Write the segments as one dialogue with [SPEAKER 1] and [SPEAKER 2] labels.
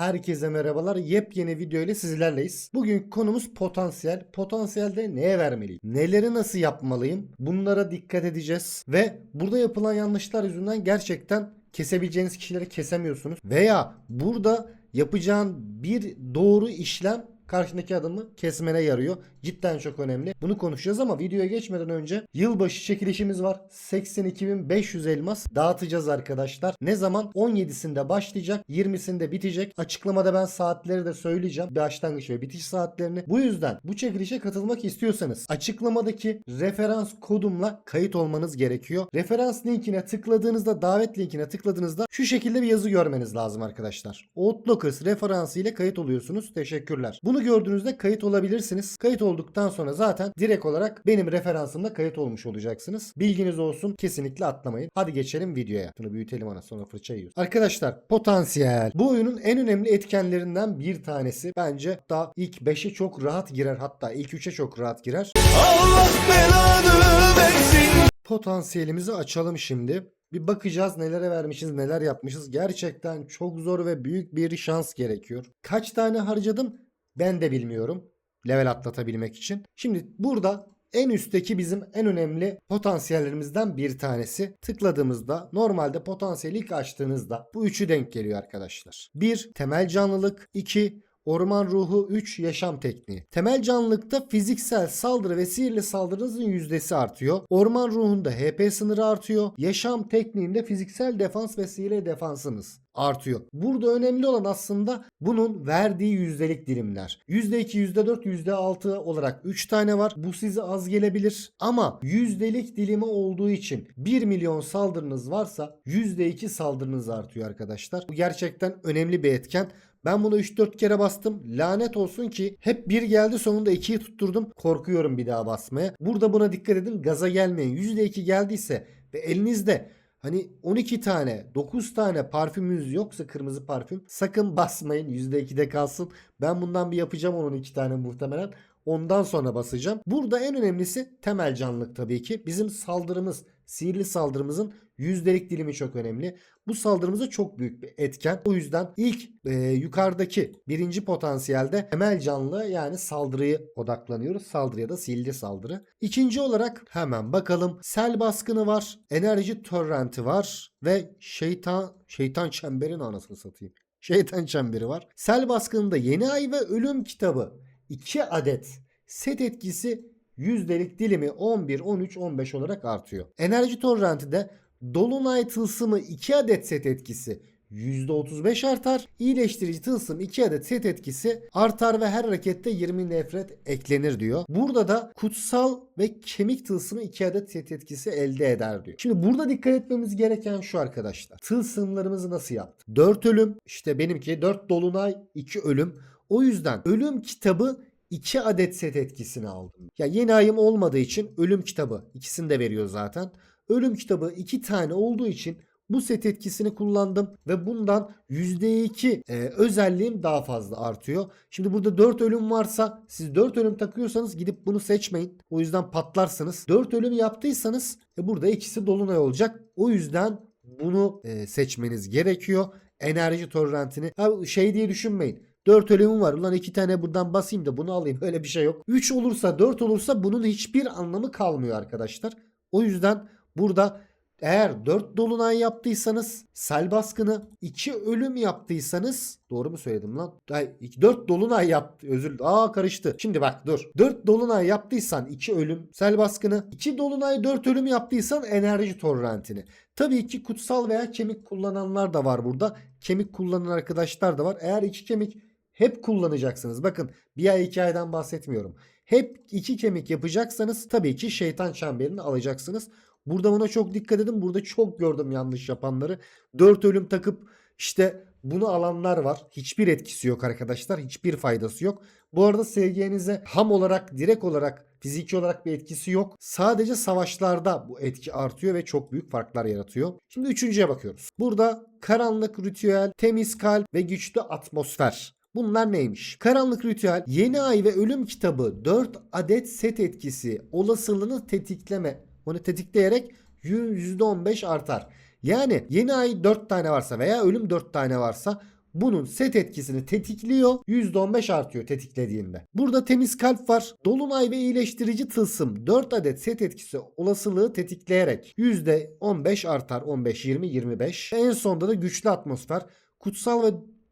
[SPEAKER 1] Herkese merhabalar. Yepyeni video ile sizlerleyiz. Bugün konumuz potansiyel. Potansiyelde neye vermeliyim? Neleri nasıl yapmalıyım? Bunlara dikkat edeceğiz. Ve burada yapılan yanlışlar yüzünden gerçekten kesebileceğiniz kişileri kesemiyorsunuz. Veya burada yapacağın bir doğru işlem karşındaki adamı kesmene yarıyor. Cidden çok önemli. Bunu konuşacağız ama videoya geçmeden önce yılbaşı çekilişimiz var. 82.500 elmas dağıtacağız arkadaşlar. Ne zaman? 17'sinde başlayacak. 20'sinde bitecek. Açıklamada ben saatleri de söyleyeceğim. Başlangıç ve bitiş saatlerini. Bu yüzden bu çekilişe katılmak istiyorsanız açıklamadaki referans kodumla kayıt olmanız gerekiyor. Referans linkine tıkladığınızda davet linkine tıkladığınızda şu şekilde bir yazı görmeniz lazım arkadaşlar. Outlookers referansı ile kayıt oluyorsunuz. Teşekkürler. Bunu gördüğünüzde kayıt olabilirsiniz. Kayıt olduktan sonra zaten direkt olarak benim referansımla kayıt olmuş olacaksınız. Bilginiz olsun. Kesinlikle atlamayın. Hadi geçelim videoya. Şunu büyütelim ana sonra fırça yiyoruz. Arkadaşlar potansiyel. Bu oyunun en önemli etkenlerinden bir tanesi. Bence daha ilk 5'e çok rahat girer. Hatta ilk 3'e çok rahat girer.
[SPEAKER 2] Allah belanı versin.
[SPEAKER 1] Potansiyelimizi açalım şimdi. Bir bakacağız nelere vermişiz, neler yapmışız. Gerçekten çok zor ve büyük bir şans gerekiyor. Kaç tane harcadım ben de bilmiyorum. Level atlatabilmek için. Şimdi burada en üstteki bizim en önemli potansiyellerimizden bir tanesi. Tıkladığımızda normalde potansiyeli ilk açtığınızda bu üçü denk geliyor arkadaşlar. 1. Temel canlılık. 2. Orman ruhu 3 yaşam tekniği. Temel canlılıkta fiziksel saldırı ve sihirli saldırınızın yüzdesi artıyor. Orman ruhunda HP sınırı artıyor. Yaşam tekniğinde fiziksel defans ve sihirli defansınız artıyor. Burada önemli olan aslında bunun verdiği yüzdelik dilimler. %2, %4, %6 olarak 3 tane var. Bu size az gelebilir ama yüzdelik dilimi olduğu için 1 milyon saldırınız varsa %2 saldırınız artıyor arkadaşlar. Bu gerçekten önemli bir etken. Ben bunu 3-4 kere bastım. Lanet olsun ki hep bir geldi sonunda 2'yi tutturdum. Korkuyorum bir daha basmaya. Burada buna dikkat edin. Gaza gelmeyin. %2 geldiyse ve elinizde Hani 12 tane 9 tane parfümünüz yoksa kırmızı parfüm sakın basmayın %2'de kalsın. Ben bundan bir yapacağım onun 2 tane muhtemelen. Ondan sonra basacağım. Burada en önemlisi temel canlılık tabii ki. Bizim saldırımız, sihirli saldırımızın yüzdelik dilimi çok önemli. Bu saldırımıza çok büyük bir etken. O yüzden ilk e, yukarıdaki birinci potansiyelde temel canlı yani saldırıyı odaklanıyoruz. Saldırıya da sihirli saldırı. İkinci olarak hemen bakalım. Sel baskını var. Enerji torrenti var. Ve şeytan şeytan çemberin anasını satayım. Şeytan çemberi var. Sel baskınında yeni ay ve ölüm kitabı 2 adet set etkisi yüzdelik dilimi 11, 13, 15 olarak artıyor. Enerji torrenti de Dolunay tılsımı 2 adet set etkisi %35 artar. İyileştirici tılsım 2 adet set etkisi artar ve her harekette 20 nefret eklenir diyor. Burada da kutsal ve kemik tılsımı 2 adet set etkisi elde eder diyor. Şimdi burada dikkat etmemiz gereken şu arkadaşlar. Tılsımlarımızı nasıl yaptık? 4 ölüm işte benimki 4 dolunay 2 ölüm. O yüzden ölüm kitabı 2 adet set etkisini aldım. Ya yeni ayım olmadığı için ölüm kitabı ikisini de veriyor zaten. Ölüm kitabı 2 tane olduğu için bu set etkisini kullandım ve bundan %2 e, özelliğim daha fazla artıyor. Şimdi burada 4 ölüm varsa siz 4 ölüm takıyorsanız gidip bunu seçmeyin. O yüzden patlarsınız. 4 ölüm yaptıysanız e, burada ikisi dolunay olacak. O yüzden bunu e, seçmeniz gerekiyor. Enerji torrentini. Şey diye düşünmeyin. 4 ölümüm var. Ulan 2 tane buradan basayım da bunu alayım. Öyle bir şey yok. 3 olursa 4 olursa bunun hiçbir anlamı kalmıyor arkadaşlar. O yüzden burada eğer 4 dolunay yaptıysanız sel baskını 2 ölüm yaptıysanız doğru mu söyledim lan? 4 dolunay yaptı. Özür Aa karıştı. Şimdi bak dur. 4 dolunay yaptıysan 2 ölüm sel baskını. 2 dolunay 4 ölüm yaptıysan enerji torrentini. Tabii ki kutsal veya kemik kullananlar da var burada. Kemik kullanan arkadaşlar da var. Eğer 2 kemik hep kullanacaksınız. Bakın bir ay iki aydan bahsetmiyorum. Hep iki kemik yapacaksanız tabii ki şeytan çemberini alacaksınız. Burada buna çok dikkat edin. Burada çok gördüm yanlış yapanları. 4 ölüm takıp işte bunu alanlar var. Hiçbir etkisi yok arkadaşlar. Hiçbir faydası yok. Bu arada SG'nize ham olarak, direkt olarak, fiziki olarak bir etkisi yok. Sadece savaşlarda bu etki artıyor ve çok büyük farklar yaratıyor. Şimdi üçüncüye bakıyoruz. Burada karanlık ritüel, temiz kalp ve güçlü atmosfer. Bunlar neymiş? Karanlık ritüel, yeni ay ve ölüm kitabı 4 adet set etkisi olasılığını tetikleme. Onu tetikleyerek %15 artar. Yani yeni ay 4 tane varsa veya ölüm 4 tane varsa bunun set etkisini tetikliyor. %15 artıyor tetiklediğinde. Burada temiz kalp var. Dolunay ve iyileştirici tılsım 4 adet set etkisi olasılığı tetikleyerek %15 artar. 15, 20, 25. En sonda da güçlü atmosfer. Kutsal ve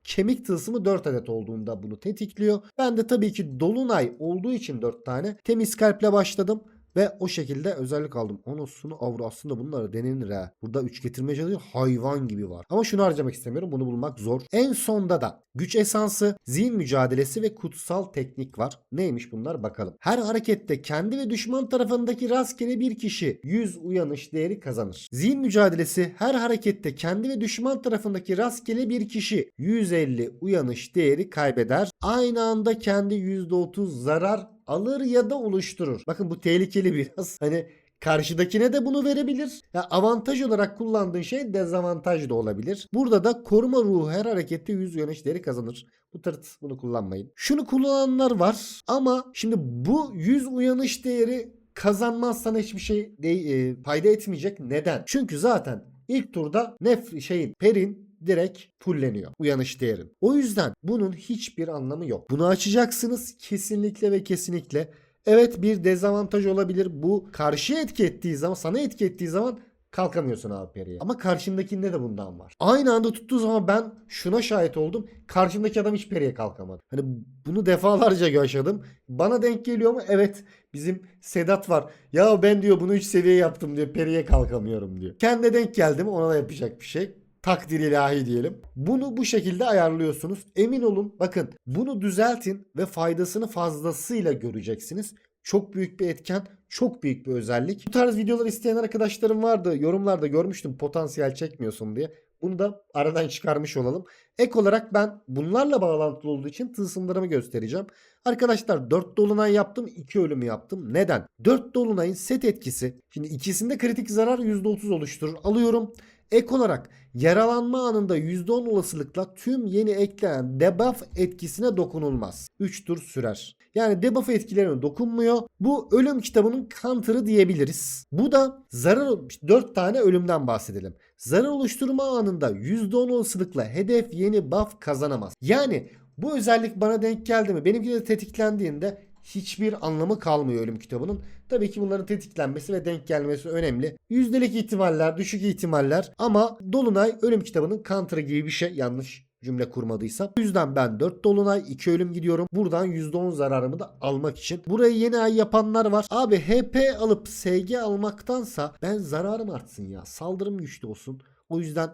[SPEAKER 1] kemik tılsımı 4 adet olduğunda bunu tetikliyor. Ben de tabii ki dolunay olduğu için 4 tane temiz kalple başladım. Ve o şekilde özellik aldım. Onosunu avru aslında bunlar denenir ha. Burada 3 getirmeye çalışıyor. Hayvan gibi var. Ama şunu harcamak istemiyorum. Bunu bulmak zor. En sonda da güç esansı, zihin mücadelesi ve kutsal teknik var. Neymiş bunlar bakalım. Her harekette kendi ve düşman tarafındaki rastgele bir kişi 100 uyanış değeri kazanır. Zihin mücadelesi her harekette kendi ve düşman tarafındaki rastgele bir kişi 150 uyanış değeri kaybeder. Aynı anda kendi %30 zarar alır ya da oluşturur. Bakın bu tehlikeli biraz. Hani karşıdakine de bunu verebilir. Ya avantaj olarak kullandığın şey dezavantaj da olabilir. Burada da koruma ruhu her harekette 100 uyanış değeri kazanır. Bu tırt bunu kullanmayın. Şunu kullananlar var ama şimdi bu 100 uyanış değeri kazanmazsan hiçbir şey de, e, fayda etmeyecek. Neden? Çünkü zaten ilk turda nef şeyin perin direkt fulleniyor uyanış değerin. O yüzden bunun hiçbir anlamı yok. Bunu açacaksınız kesinlikle ve kesinlikle. Evet bir dezavantaj olabilir. Bu karşıya etki ettiği zaman sana etki ettiği zaman kalkamıyorsun abi periye. Ama karşındakinde de bundan var. Aynı anda tuttuğu zaman ben şuna şahit oldum. Karşımdaki adam hiç periye kalkamadı. Hani bunu defalarca yaşadım. Bana denk geliyor mu? Evet. Bizim Sedat var. Ya ben diyor bunu 3 seviye yaptım diyor. Periye kalkamıyorum diyor. Kendine denk geldi mi ona da yapacak bir şey takdir ilahi diyelim. Bunu bu şekilde ayarlıyorsunuz. Emin olun bakın bunu düzeltin ve faydasını fazlasıyla göreceksiniz. Çok büyük bir etken, çok büyük bir özellik. Bu tarz videolar isteyen arkadaşlarım vardı. Yorumlarda görmüştüm potansiyel çekmiyorsun diye. Bunu da aradan çıkarmış olalım. Ek olarak ben bunlarla bağlantılı olduğu için tılsımlarımı göstereceğim. Arkadaşlar 4 dolunay yaptım 2 ölümü yaptım. Neden? 4 dolunayın set etkisi. Şimdi ikisinde kritik zarar %30 oluşturur. Alıyorum. Ek olarak yaralanma anında %10 olasılıkla tüm yeni eklenen debuff etkisine dokunulmaz. 3 tur sürer. Yani debuff etkilerine dokunmuyor. Bu ölüm kitabının counter'ı diyebiliriz. Bu da zarar 4 tane ölümden bahsedelim. Zarar oluşturma anında %10 olasılıkla hedef yeni buff kazanamaz. Yani bu özellik bana denk geldi mi? Benimki de tetiklendiğinde hiçbir anlamı kalmıyor ölüm kitabının. Tabii ki bunların tetiklenmesi ve denk gelmesi önemli. Yüzdelik ihtimaller, düşük ihtimaller ama Dolunay ölüm kitabının counter'ı gibi bir şey yanlış cümle kurmadıysam. O yüzden ben 4 dolunay 2 ölüm gidiyorum. Buradan %10 zararımı da almak için. Burayı yeni ay yapanlar var. Abi HP alıp SG almaktansa ben zararım artsın ya. Saldırım güçlü olsun. O yüzden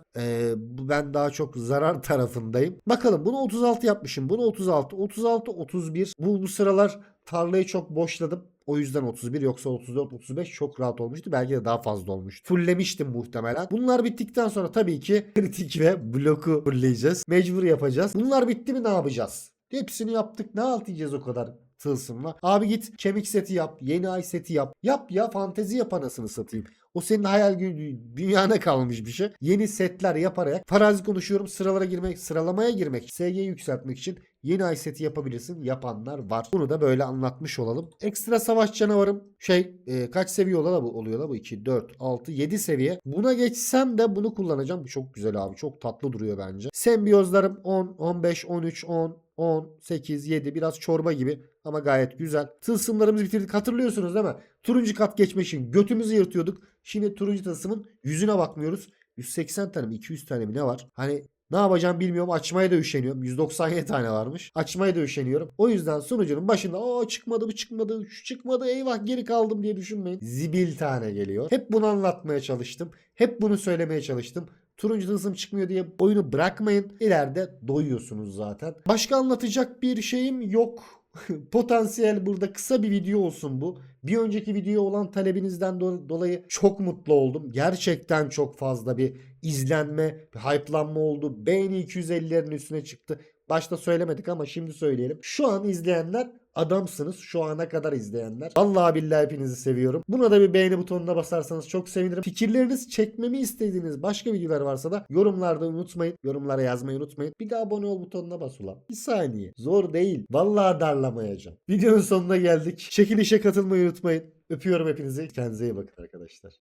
[SPEAKER 1] bu- ben daha çok zarar tarafındayım. Bakalım bunu 36 yapmışım. Bunu 36, 36, 31. Bu, bu sıralar tarlayı çok boşladım. O yüzden 31 yoksa 34 35 çok rahat olmuştu. Belki de daha fazla olmuştu. Fulllemiştim muhtemelen. Bunlar bittikten sonra tabii ki kritik ve bloku fullleyeceğiz. Mecbur yapacağız. Bunlar bitti mi ne yapacağız? Hepsini yaptık. Ne alt o kadar tılsımla? Abi git kemik seti yap. Yeni ay seti yap. Yap ya fantezi yap anasını satayım. O senin hayal dünyana kalmış bir şey. Yeni setler yaparak farazi konuşuyorum sıralara girmek, sıralamaya girmek, SG yükseltmek için yeni ay seti yapabilirsin. Yapanlar var. Bunu da böyle anlatmış olalım. Ekstra savaş canavarım şey e, kaç seviye oluyor la bu? Oluyor la bu 2, 4, 6, 7 seviye. Buna geçsem de bunu kullanacağım. Çok güzel abi. Çok tatlı duruyor bence. Sembiyozlarım 10, 15, 13, 10, 10, 8, 7 biraz çorba gibi ama gayet güzel. Tılsımlarımızı bitirdik hatırlıyorsunuz değil mi? Turuncu kat geçmek için götümüzü yırtıyorduk. Şimdi turuncu tılsımın yüzüne bakmıyoruz. 180 tane mi 200 tane mi ne var? Hani ne yapacağım bilmiyorum. Açmaya da üşeniyorum. 197 tane varmış. Açmaya da üşeniyorum. O yüzden sunucunun başında o çıkmadı bu çıkmadı şu çıkmadı eyvah geri kaldım diye düşünmeyin. Zibil tane geliyor. Hep bunu anlatmaya çalıştım. Hep bunu söylemeye çalıştım. Turuncu tılsım çıkmıyor diye oyunu bırakmayın. İleride doyuyorsunuz zaten. Başka anlatacak bir şeyim yok. Potansiyel burada kısa bir video olsun bu. Bir önceki video olan talebinizden do- dolayı çok mutlu oldum. Gerçekten çok fazla bir izlenme, bir hype'lanma oldu. Beğeni 250'lerin üstüne çıktı. Başta söylemedik ama şimdi söyleyelim. Şu an izleyenler adamsınız. Şu ana kadar izleyenler. Vallahi billahi hepinizi seviyorum. Buna da bir beğeni butonuna basarsanız çok sevinirim. Fikirleriniz çekmemi istediğiniz başka videolar varsa da yorumlarda unutmayın. Yorumlara yazmayı unutmayın. Bir de abone ol butonuna bas ulan. Bir saniye. Zor değil. Vallahi darlamayacağım. Videonun sonuna geldik. Çekilişe katılmayı unutmayın. Öpüyorum hepinizi. Kendinize iyi bakın arkadaşlar.